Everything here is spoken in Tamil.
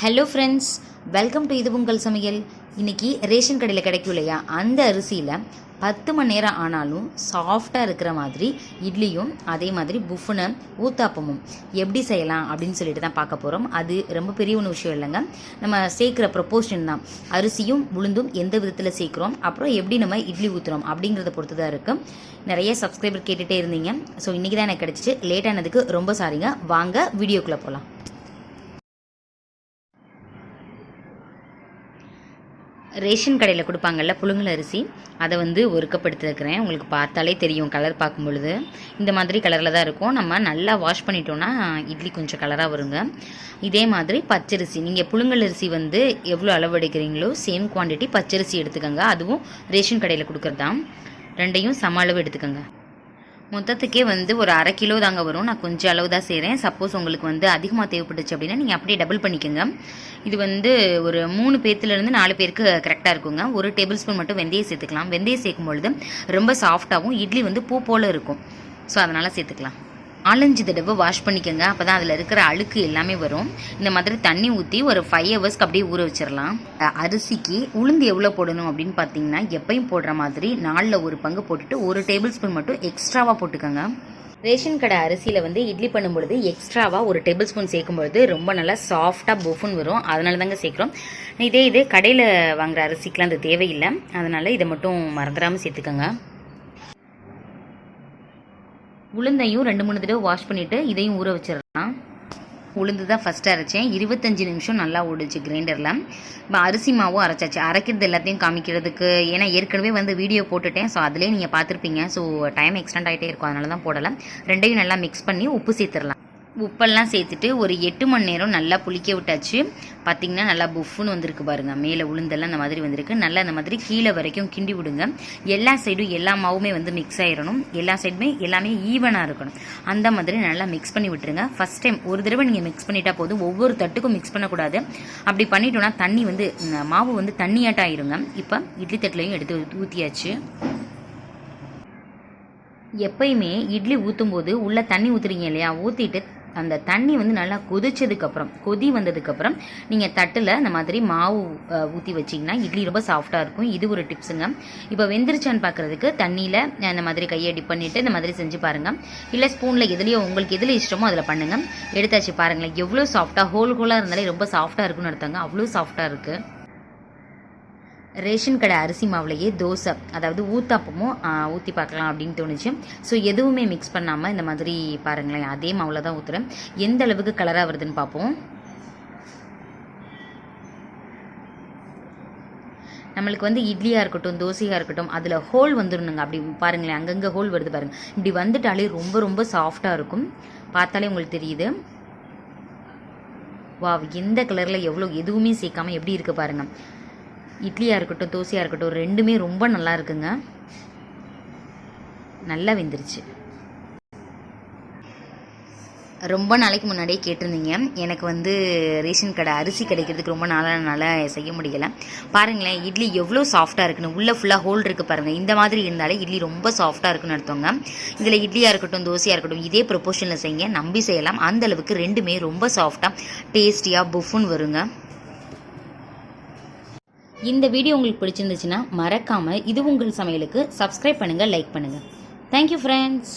ஹலோ ஃப்ரெண்ட்ஸ் வெல்கம் டு இது உங்கள் சமையல். இன்னைக்கு ரேஷன் கடையில் கிடைக்கும் இல்லையா அந்த அரிசியில் பத்து மணி நேரம் ஆனாலும் சாஃப்டாக இருக்கிற மாதிரி இட்லியும் அதே மாதிரி புஃப்னு ஊத்தாப்பமும் எப்படி செய்யலாம் அப்படின்னு சொல்லிட்டு தான் பார்க்க போகிறோம் அது ரொம்ப பெரிய ஒன்று விஷயம் இல்லைங்க. நம்ம சேர்க்குற ப்ரொப்போர்ஷன் தான். அரிசியும் உளுந்தும் எந்த விதத்தில் சேர்க்குறோம்? அப்புறம் எப்படி நம்ம இட்லி ஊற்றுறோம் அப்படிங்கிறத பொறுத்து தான் இருக்குது நிறைய சப்ஸ்கிரைபர் கேட்டுகிட்டே இருந்தீங்க. ஸோ இன்றைக்கி தான் எனக்கு கிடச்சிச்சு. லேட் ஆனதுக்கு ரொம்ப சாரிங்க வாங்க வீடியோக்குள்ளே போகலாம் ரேஷன் கடையில் கொடுப்பாங்கல்ல புழுங்கல் அரிசி. அதை வந்து ஒரு கப் எடுத்துருக்கிறேன். உங்களுக்கு பார்த்தாலே தெரியும் கலர் பார்க்கும் பொழுது இந்த மாதிரி கலரில் தான் இருக்கும். நம்ம நல்லா வாஷ் பண்ணிட்டோன்னா இட்லி கொஞ்சம் கலராக வருங்க. இதே மாதிரி பச்சரிசி. நீங்கள் புழுங்கல் அரிசி வந்து எவ்வளோ அளவு எடுக்கிறீங்களோ சேம் குவான்டிட்டி பச்சரிசி எடுத்துக்கோங்க. அதுவும் ரேஷன் கடையில் கொடுக்குறது ரெண்டையும் சம அளவு எடுத்துக்கோங்க. மொத்தத்துக்கே வந்து ஒரு அரை கிலோ தாங்க வரும். நான் கொஞ்சம் அளவு தான் செய்கிறேன் சப்போஸ் உங்களுக்கு வந்து அதிகமாக தேவைப்பட்டுச்சு அப்படின்னா நீங்கள் அப்படியே டபுள் பண்ணிக்கோங்க. இது வந்து ஒரு மூணு பேர்த்துலேருந்து நாலு பேருக்கு கரெக்டாக இருக்குங்க. ஒரு டேபிள் ஸ்பூன் மட்டும் வெந்தயம் சேர்த்துக்கலாம். வெந்தயம் சேர்க்கும் பொழுது ரொம்ப சாஃப்டாகவும் இட்லி வந்து பூ போல் இருக்கும். ஸோ அதனால் சேர்த்துக்கலாம். நாலஞ்சு தடவை வாஷ் பண்ணிக்கோங்க. அப்போ தான் அதில் இருக்கிற அழுக்கு எல்லாமே வரும். இந்த மாதிரி தண்ணி ஊற்றி ஒரு ஃபைவ் ஹவர்ஸ்க்கு அப்படியே ஊற வச்சிடலாம். அரிசிக்கு உளுந்து எவ்வளோ போடணும் அப்படின்னு பார்த்தீங்கன்னா எப்பயும் போடுற மாதிரி நாலில் ஒரு பங்கு போட்டுட்டு ஒரு டேபிள் ஸ்பூன் மட்டும் எக்ஸ்ட்ராவாக போட்டுக்கோங்க. ரேஷன் கடை அரிசியில் வந்து இட்லி பண்ணும் பொழுது எக்ஸ்ட்ராவாக ஒரு டேபிள் ஸ்பூன் சேர்க்கும்பொழுது ரொம்ப நல்லா சாஃப்டாக புஃபுன்னு வரும். அதனால தாங்க சேர்க்குறோம். இதே இது கடையில் வாங்குற அரிசிக்கெலாம் அது தேவையில்லை. அதனால் இதை மட்டும் மறந்துடாமல் சேர்த்துக்கோங்க. உளுந்தையும் ரெண்டு மூணு தடவை வாஷ் பண்ணிவிட்டு இதையும் ஊற வச்சிடலாம். உளுந்து தான் ஃபஸ்ட்டு அரைச்சேன். இருபத்தஞ்சி நிமிஷம் நல்லா ஓடுச்சு கிரைண்டரில் இப்போ அரிசி மாவும் அரைச்சாச்சு. அரைக்கிறது எல்லாத்தையும் காமிக்கிறதுக்கு ஏன்னா ஏற்கனவே வந்து வீடியோ போட்டுட்டேன். ஸோ அதிலே நீங்கள் பார்த்துருப்பீங்க. ஸோ டைம் எக்ஸ்டெண்ட் ஆகிட்டே இருக்கும். அதனால தான் போடலாம் ரெண்டையும் நல்லா மிக்ஸ் பண்ணி உப்பு சேர்த்துடலாம். உப்பெல்லாம் சேர்த்துட்டு ஒரு எட்டு மணி நேரம் நல்லா புளிக்க விட்டாச்சு. பார்த்தீங்கன்னா நல்லா புஃப்னு வந்திருக்கு பாருங்கள் மேலே உளுந்தெல்லாம் அந்த மாதிரி வந்திருக்கு. நல்லா அந்த மாதிரி கீழே வரைக்கும் கிண்டி விடுங்க. எல்லா சைடும் எல்லா மாவுமே வந்து மிக்ஸ் ஆயிடணும் எல்லா சைடுமே எல்லாமே ஈவனாக இருக்கணும். அந்த மாதிரி நல்லா மிக்ஸ் பண்ணி விட்டுருங்க. ஃபஸ்ட் டைம் ஒரு தடவை நீங்கள் மிக்ஸ் பண்ணிட்டா போதும். ஒவ்வொரு தட்டுக்கும் மிக்ஸ் பண்ணக்கூடாது. அப்படி பண்ணிட்டோன்னா தண்ணி வந்து மாவு வந்து தண்ணியாட்டம் ஆயிருங்க. இப்போ இட்லி தட்டுலையும் எடுத்து ஊற்றியாச்சு எப்பயுமே இட்லி ஊற்றும் போது உள்ளே தண்ணி ஊற்றுறீங்க இல்லையா? ஊற்றிட்டு அந்த தண்ணி வந்து நல்லா கொதிச்சதுக்கப்புறம் கொதி வந்ததுக்கப்புறம் நீங்கள் தட்டில் இந்த மாதிரி மாவு ஊற்றி வச்சிங்கன்னா இட்லி ரொம்ப சாஃப்டாக இருக்கும். இது ஒரு டிப்ஸுங்க. இப்போ வெந்துருச்சான்னு பார்க்குறதுக்கு தண்ணியில் இந்த மாதிரி கையை டிப் பண்ணிவிட்டு இந்த மாதிரி செஞ்சு பாருங்கள் இல்லை ஸ்பூனில் எதுலேயோ உங்களுக்கு எதில் இஷ்டமோ அதில் பண்ணுங்கள் எடுத்தாச்சு பாருங்களேன். எவ்வளோ சாஃப்டாக ஹோல் ஹோலாக இருந்தாலே ரொம்ப சாஃப்டாக இருக்குன்னு எடுத்தாங்க அவ்வளோ சாஃப்டாக இருக்குது ரேஷன் கடை அரிசி மாவுலையே தோசை அதாவது ஊத்தாப்பமும் ஊற்றி பார்க்கலாம் அப்படின்னு தோணுச்சு. ஸோ எதுவுமே மிக்ஸ் பண்ணாமல் இந்த மாதிரி பாருங்களேன் அதே மாவில் தான் ஊற்றுறேன் எந்த அளவுக்கு கலராக வருதுன்னு பார்ப்போம். நம்மளுக்கு வந்து இட்லியாக இருக்கட்டும் தோசையாக இருக்கட்டும் அதில் ஹோல் வந்துடணுங்க அப்படி பாருங்களேன் அங்கங்கே ஹோல் வருது பாருங்கள் இப்படி வந்துட்டாலே ரொம்ப ரொம்ப சாஃப்டாக இருக்கும். பார்த்தாலே உங்களுக்கு தெரியுது. வா எந்த கலரில் எவ்வளோ எதுவுமே சேர்க்காம எப்படி இருக்குது பாருங்கள் இட்லியாக இருக்கட்டும் தோசையாக இருக்கட்டும் ரெண்டுமே ரொம்ப நல்லா இருக்குங்க. நல்லா வெந்துருச்சு. ரொம்ப நாளைக்கு முன்னாடியே கேட்டிருந்தீங்க. எனக்கு வந்து ரேஷன் கடை அரிசி கிடைக்கிறதுக்கு ரொம்ப நாளாக செய்ய முடியலை. பாருங்களேன் இட்லி எவ்வளோ சாஃப்டாக இருக்குன்னு. உள்ளே ஃபுல்லாக ஹோல் இருக்குது பாருங்கள் இந்த மாதிரி இருந்தாலே இட்லி ரொம்ப சாஃப்டாக இருக்குன்னு அர்த்தங்க. இதில் இட்லியாக இருக்கட்டும் தோசையாக இருக்கட்டும் இதே ப்ரொபோஷனில் செய்யுங்க. நம்பி செய்யலாம். அந்தளவுக்கு ரெண்டுமே ரொம்ப சாஃப்டாக டேஸ்டியாக புஃபுன்னு வருங்க. இந்த வீடியோ உங்களுக்கு பிடிச்சிருந்துச்சுன்னா மறக்காமல் இது உங்கள் சமையலுக்கு சப்ஸ்கிரைப் பண்ணுங்கள் லைக் பண்ணுங்கள் தேங்க்யூ ஃப்ரெண்ட்ஸ்